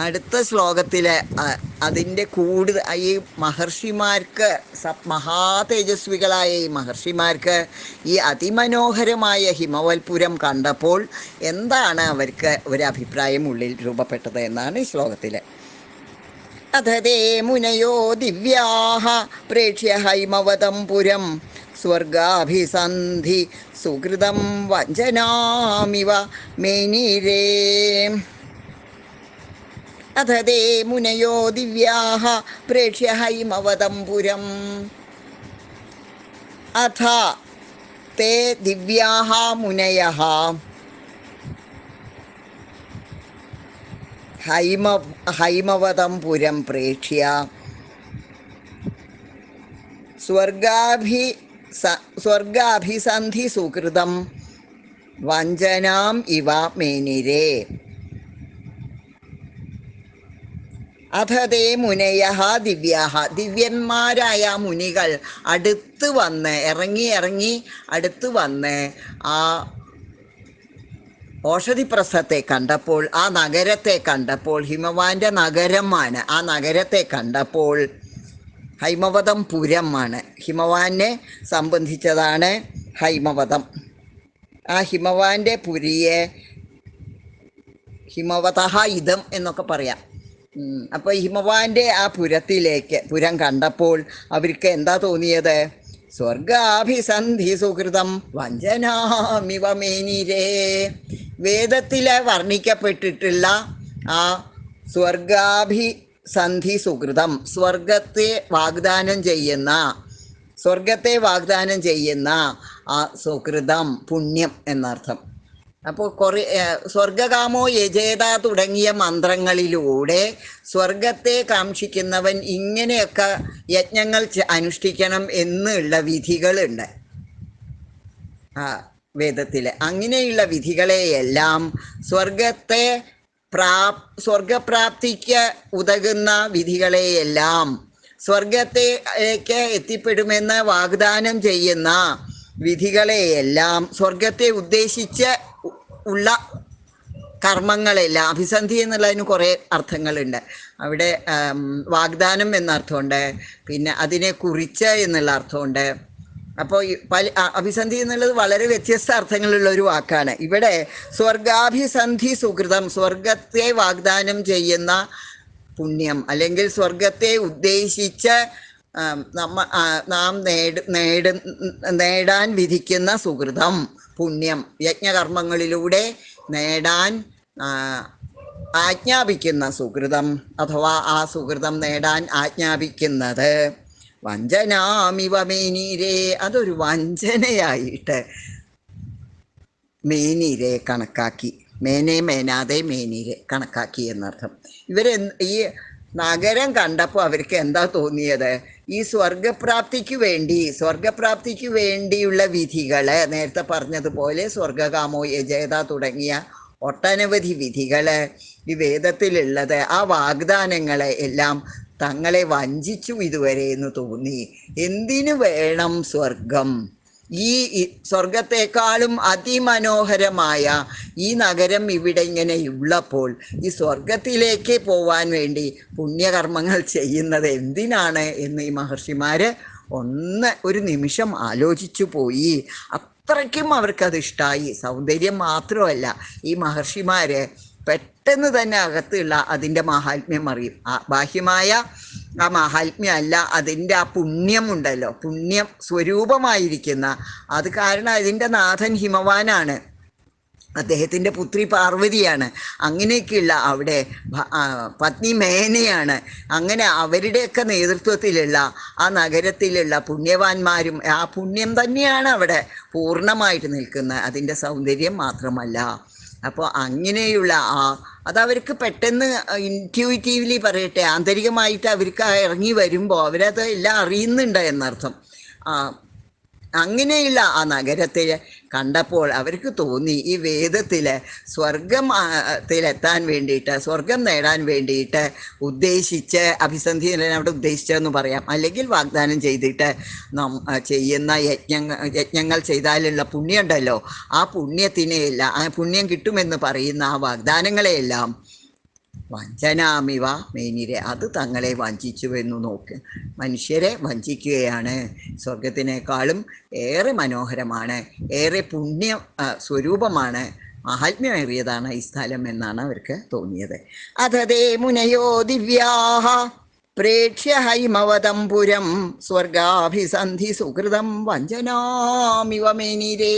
അടുത്ത ശ്ലോകത്തിലെ അതിന്റെ കൂടുതൽ ഈ മഹർഷിമാർക്ക് മഹാതേജസ്വികളായ ഈ മഹർഷിമാർക്ക് ഈ അതിമനോഹരമായ ഹിമവൽപുരം കണ്ടപ്പോൾ എന്താണ് അവർക്ക് ഒരു അഭിപ്രായം ഉള്ളിൽ രൂപപ്പെട്ടത് എന്നാണ് ഈ ശ്ലോകത്തിൽ അതേ മുനയോ ദിവ്യാഹ പ്രേക്ഷ്യ ഹൈമവതം പുരം സ്വർഗാഭിസന്ധി സുഹൃതം വഞ്ചനാമിവ മേനിരേ. അഥ തേ മുനയോ ദിവ്യാഹ പ്രേക്ഷ്യ ഹൈമവതം പുരം അഥ തേ ദിവ്യാഹ മുനയഃ ഹൈമ ഹൈമവതം പുരം പ്രേക്ഷ്യ സ്വർഗാഭി സ- സ്വർഗാഭിസന്ധി സുഹൃതം വഞ്ചനാം ഇവ മേനിരേ അഥതേ മുനയ ദിവ്യാഹ ദിവ്യന്മാരായ മുനികൾ അടുത്ത് വന്ന് ഇറങ്ങി ഇറങ്ങി അടുത്ത് വന്ന് ആ ഓഷധിപ്രസ്ഥത്തെ കണ്ടപ്പോൾ ആ നഗരത്തെ കണ്ടപ്പോൾ ഹിമവാന്റെ നഗരമാണ്. ആ നഗരത്തെ കണ്ടപ്പോൾ ഹൈമവതം പുരമാണ്. ഹിമവാനെ സംബന്ധിച്ചതാണ് ഹൈമവതം. ആ ഹിമവാന്റെ പുരിയെ ഹിമവതഹ ഇതം എന്നൊക്കെ പറയാം. അപ്പോൾ ഹിമവാന്റെ ആ പുരത്തിലേക്ക് പുരം കണ്ടപ്പോൾ അവർക്ക് എന്താ തോന്നിയത്? സ്വർഗാഭിസന്ധി സുഹൃതം വഞ്ചനാമിവ മേനിരേ. വേദത്തിലെ വർണിക്കപ്പെട്ടിട്ടുള്ള ആ സ്വർഗാഭിസന്ധി സുഹൃതം സ്വർഗത്തെ വാഗ്ദാനം ചെയ്യുന്ന സ്വർഗത്തെ വാഗ്ദാനം ചെയ്യുന്ന ആ സുഹൃതം പുണ്യം എന്നർത്ഥം. അപ്പോൾ കുറേ സ്വർഗകാമോ യജേത തുടങ്ങിയ മന്ത്രങ്ങളിലൂടെ സ്വർഗത്തെ കാക്ഷിക്കുന്നവൻ ഇങ്ങനെയൊക്കെ യജ്ഞങ്ങൾ അനുഷ്ഠിക്കണം എന്നുള്ള വിധികളുണ്ട്. ആ വേദത്തിൽ അങ്ങനെയുള്ള വിധികളെയെല്ലാം സ്വർഗത്തെ പ്രാ സ്വർഗപ്രാപ്തിക്ക് ഉതകുന്ന വിധികളെയെല്ലാം സ്വർഗത്തേക്ക് എത്തിപ്പെടുമെന്ന് വാഗ്ദാനം ചെയ്യുന്ന വിധികളെയെല്ലാം സ്വർഗത്തെ ഉദ്ദേശിച്ച് ഉള്ള കർമ്മങ്ങളെല്ലാം അഭിസന്ധി എന്നുള്ളതിന് കുറേ അർത്ഥങ്ങളുണ്ട്. അവിടെ വാഗ്ദാനം എന്ന അർത്ഥമുണ്ട്. പിന്നെ അതിനെ കുറിച്ച് എന്നുള്ള അർത്ഥമുണ്ട്. അപ്പോൾ പല അഭിസന്ധി എന്നുള്ളത് വളരെ വ്യത്യസ്ത അർത്ഥങ്ങളുള്ള ഒരു വാക്കാണ്. ഇവിടെ സ്വർഗാഭിസന്ധി സുഹൃതം സ്വർഗത്തെ വാഗ്ദാനം ചെയ്യുന്ന പുണ്യം അല്ലെങ്കിൽ സ്വർഗത്തെ ഉദ്ദേശിച്ച് നമ്മ നാം നേട് നേട് നേടാൻ വിധിക്കുന്ന സുഹൃതം പുണ്യം യജ്ഞകർമ്മങ്ങളിലൂടെ നേടാൻ ആജ്ഞാപിക്കുന്ന സുഹൃതം അഥവാ ആ സുഹൃതം നേടാൻ ആജ്ഞാപിക്കുന്നത്. വഞ്ചനാമിവ മേനീരേ അതൊരു വഞ്ചനയായിട്ട് മേനീരെ കണക്കാക്കി. മേനെ മേനാതെ മേനീരെ കണക്കാക്കി എന്നർത്ഥം. ഇവരെ ഈ നഗരം കണ്ടപ്പോൾ അവർക്ക് എന്താ തോന്നിയത്? ഈ സ്വർഗപ്രാപ്തിക്ക് വേണ്ടി സ്വർഗപ്രാപ്തിക്ക് വേണ്ടിയുള്ള വിധികൾ നേരത്തെ പറഞ്ഞതുപോലെ സ്വർഗകാമോ യജേത തുടങ്ങിയ ഒട്ടനവധി വിധികൾ ഈ വേദത്തിലുള്ളത് ആ വാഗ്ദാനങ്ങളെ എല്ലാം തങ്ങളെ വഞ്ചിച്ചു ഇതുവരെ എന്ന് തോന്നി. എന്തിനു വേണം സ്വർഗം ഈ സ്വർഗത്തെക്കാളും അതിമനോഹരമായ ഈ നഗരം ഇവിടെ ഇങ്ങനെ ഉള്ളപ്പോൾ ഈ സ്വർഗത്തിലേക്ക് പോവാൻ വേണ്ടി പുണ്യകർമ്മങ്ങൾ ചെയ്യുന്നത് എന്തിനാണ് എന്ന് ഈ മഹർഷിമാര് ഒന്ന് ഒരു നിമിഷം ആലോചിച്ചു പോയി. അത്രയ്ക്കും അവർക്കത് ഇഷ്ടമായി സൗന്ദര്യം മാത്രമല്ല ഈ മഹർഷിമാര് പെട്ടെന്ന് തന്നെ അകത്തുള്ള അതിന്റെ മാഹാത്മ്യം അറിയും. ബാഹ്യമായ ആ മാഹാത്മ്യം അല്ല അതിന്റെ ആ പുണ്യമുണ്ടല്ലോ. പുണ്യം സ്വരൂപമായിരിക്കുന്ന. അത് കാരണം അതിന്റെ നാഥൻ ഹിമവാനാണ്. അദ്ദേഹത്തിന്റെ പുത്രി പാർവതിയാണ്. അങ്ങനെയൊക്കെയുള്ള അവിടെ പത്നി മേനയാണ്. അങ്ങനെ അവരുടെയൊക്കെ നേതൃത്വത്തിലുള്ള ആ നഗരത്തിലുള്ള പുണ്യവാന്മാരും ആ പുണ്യം തന്നെയാണ് അവിടെ പൂർണമായിട്ട് നിൽക്കുന്നത്. അതിന്റെ സൗന്ദര്യം മാത്രമല്ല. അപ്പോൾ അങ്ങനെയുള്ള ആ അത് അവർക്ക് പെട്ടെന്ന് ഇന്റ്യൂറ്റീവ്ലി പറയട്ടെ ആന്തരികമായിട്ട് അവർക്ക് ഇറങ്ങി വരുമ്പോൾ അവരത് എല്ലാം അറിയുന്നുണ്ട് എന്നർത്ഥം. അങ്ങനെയുള്ള ആ നഗരത്തിൽ കണ്ടപ്പോൾ അവർക്ക് തോന്നി ഈ വേദത്തിൽ എത്താൻ വേണ്ടിയിട്ട് സ്വർഗം നേടാൻ വേണ്ടിയിട്ട് ഉദ്ദേശിച്ച് അഭിസന്ധി അവിടെ ഉദ്ദേശിച്ചതെന്ന് പറയാം. അല്ലെങ്കിൽ വാഗ്ദാനം ചെയ്തിട്ട് നം ചെയ്യുന്ന യജ്ഞങ്ങൾ യജ്ഞങ്ങൾ ചെയ്താലുള്ള പുണ്യമുണ്ടല്ലോ. ആ പുണ്യത്തിനെയെല്ലാം ആ പുണ്യം കിട്ടുമെന്ന് പറയുന്ന ആ വാഗ്ദാനങ്ങളെയെല്ലാം വഞ്ചനാമിവ മേനിരെ അത് തങ്ങളെ എന്ന് നോക്ക്. മനുഷ്യരെ വഞ്ചിക്കുകയാണ്. സ്വർഗത്തിനേക്കാളും ഏറെ മനോഹരമാണ് ഏറെ പുണ്യ സ്വരൂപമാണ് മഹാത്മ്യമേറിയതാണ് ഈ സ്ഥലം എന്നാണ് അവർക്ക് തോന്നിയത്. അതതേ മുനയോ ദിവ്യാഹ പ്രേക്ഷ്യ ഹൈമവതം പുരം സ്വർഗാഭിസന്ധി സുഹൃതം വഞ്ചനാമിവ മേനിരേ.